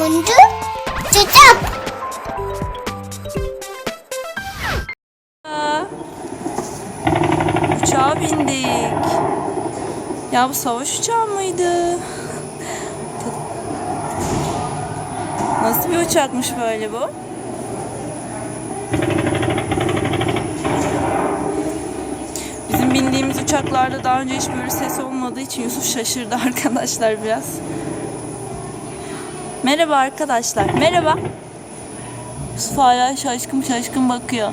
oyuncu çocuk. Uçağa bindik. Ya bu savaş uçağı mıydı? Nasıl bir uçakmış böyle bu? Bizim bindiğimiz uçaklarda daha önce hiç böyle ses olmadığı için Yusuf şaşırdı arkadaşlar biraz. Merhaba arkadaşlar. Merhaba. Yusuf hala şaşkın şaşkın bakıyor.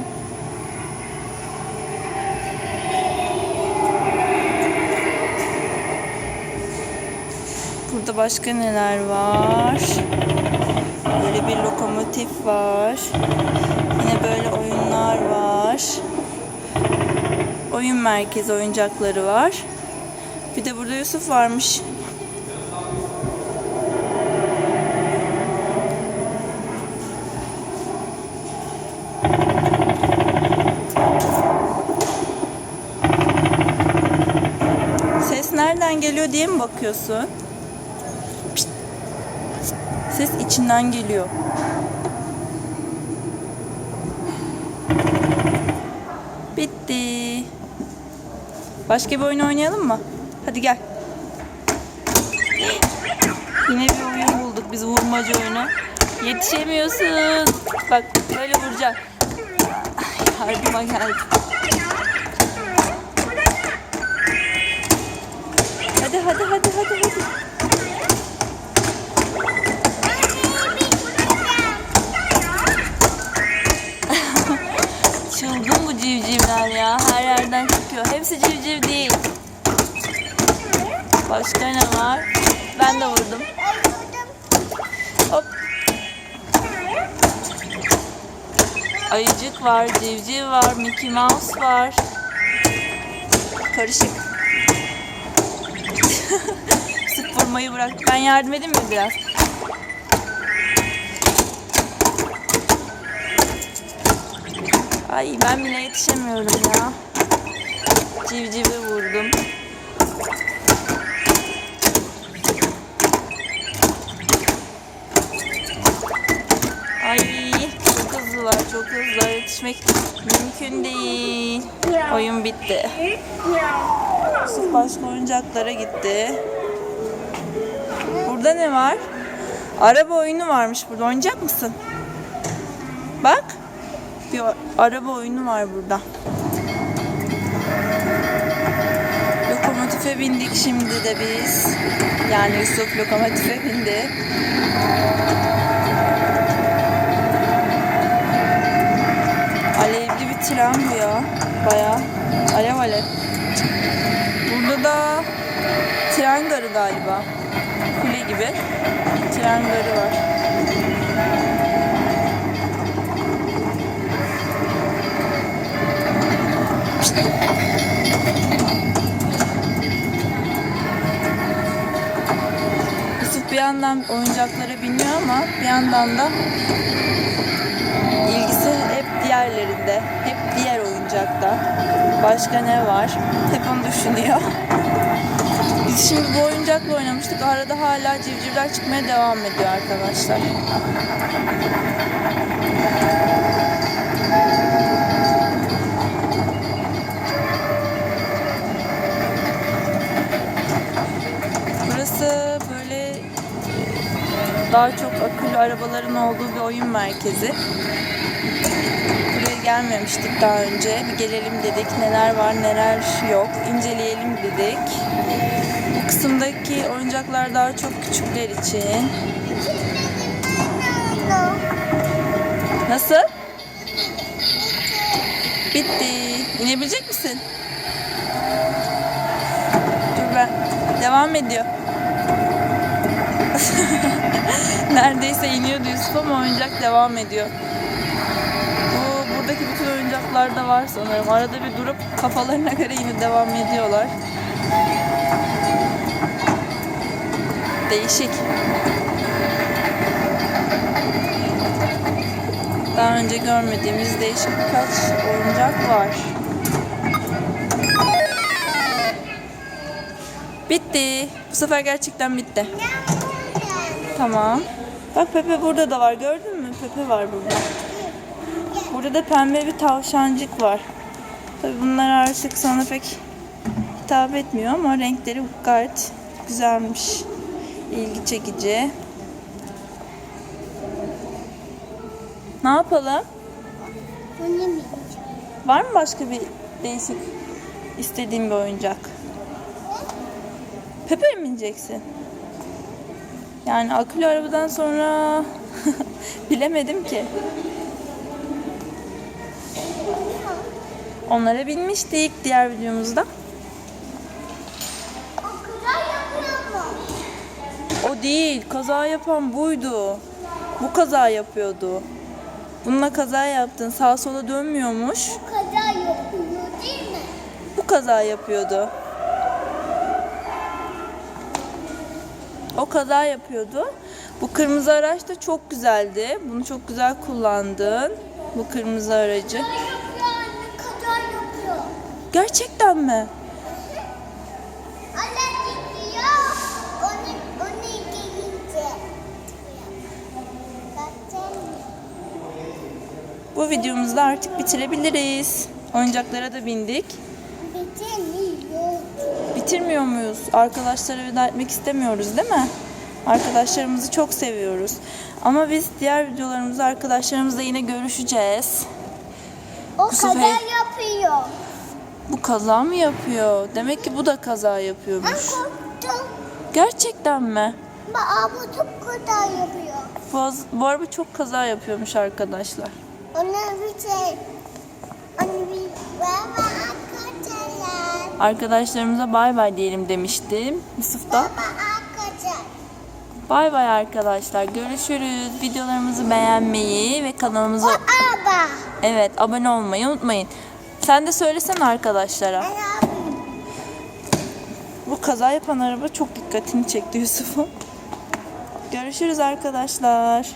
Burada başka neler var? Böyle bir lokomotif var. Yine böyle oyunlar var. Oyun merkezi oyuncakları var. Bir de burada Yusuf varmış. Nereden geliyor diye mi bakıyorsun? Pişt. Ses içinden geliyor. Bitti. Başka bir oyun oynayalım mı? Hadi gel. Yine bir oyun bulduk biz vurmaca oyunu. Yetişemiyorsun. Bak böyle vuracaksın. Ay, yardıma geldi. Hadi hadi hadi hadi. Çılgın bu civcivler ya. Her yerden çıkıyor. Hepsi civciv değil. Başka ne var? Ben de vurdum. Hop. Ayıcık var, civciv var, Mickey Mouse var. Karışık. Sık vurmayı bırak. Ben yardım edeyim mi biraz? Ay ben bile yetişemiyorum ya. Civcivi vurdum. Ay çok hızlılar çok hızlılar yetişmek mümkün değil. Oyun bitti. Yusuf başka oyuncaklara gitti. Burada ne var? Araba oyunu varmış burada. Oynayacak mısın? Bak. Bir araba oyunu var burada. Lokomotife bindik şimdi de biz. Yani Yusuf lokomotife bindi. Tren bu ya. Baya alev alev. Burada da tren garı galiba. Kule gibi. Tren garı var. Yusuf bir yandan oyuncaklara biniyor ama bir yandan da diğerlerinde. Hep diğer oyuncakta. Başka ne var? Hep onu düşünüyor. Biz şimdi bu oyuncakla oynamıştık. Arada hala civcivler çıkmaya devam ediyor arkadaşlar. Burası böyle e, daha çok akıllı arabaların olduğu bir oyun merkezi. Gelmemiştik daha önce. Bir gelelim dedik. Neler var neler yok. inceleyelim dedik. Bu kısımdaki oyuncaklar daha çok küçükler için. Nasıl? Bitti. İnebilecek misin? Dur ben. Devam ediyor. Neredeyse iniyordu Yusuf ama oyuncak devam ediyor. Bu buradaki bütün oyuncaklarda var sanırım. Arada bir durup kafalarına göre yine devam ediyorlar. Değişik. Daha önce görmediğimiz değişik birkaç oyuncak var. Bitti. Bu sefer gerçekten bitti. Tamam. Bak Pepe burada da var gördün mü? Pepe var burada. Burada da pembe bir tavşancık var. Tabii bunlar artık sana pek hitap etmiyor ama renkleri gayet güzelmiş. İlgi çekici. Ne yapalım? Var mı başka bir değişik istediğin bir oyuncak? Pepe mi bineceksin? Yani akülü arabadan sonra bilemedim ki. Onlara binmiştik diğer videomuzda. O değil, kaza yapan buydu. Bu kaza yapıyordu. Bununla kaza yaptın, sağa sola dönmüyormuş. O kadar yapıyor değil mi? Bu kaza yapıyordu. O kaza yapıyordu. Bu kırmızı araç da çok güzeldi. Bunu çok güzel kullandın. Bu kırmızı aracı. Kadar yapıyor anne kadar yapıyor. Gerçekten mi? Bu videomuzu da artık bitirebiliriz. Oyuncaklara da bindik. bitemiyor. Bitirmiyor muyuz? Arkadaşlara veda etmek istemiyoruz değil mi? Arkadaşlarımızı çok seviyoruz. Ama biz diğer videolarımızda arkadaşlarımızla yine görüşeceğiz. O sefer- kadar yapıyor. Bu kaza mı yapıyor? Demek ki bu da kaza Ben yapıyormuş. korktum. Gerçekten mi? Bu çok kadar yapıyor. Bu, az- bu araba çok kaza yapıyormuş arkadaşlar. Ona bir şey. Ona bir baba arkadaşlar. Arkadaşlarımıza bay bay diyelim demiştim. Yusuf da Baba arkadaşlar. bay bay arkadaşlar. Görüşürüz. Videolarımızı beğenmeyi ve kanalımıza Baba. evet abone olmayı unutmayın. Sen de söylesene arkadaşlara. Bu kaza yapan araba çok dikkatini çekti Yusuf'un. Görüşürüz arkadaşlar.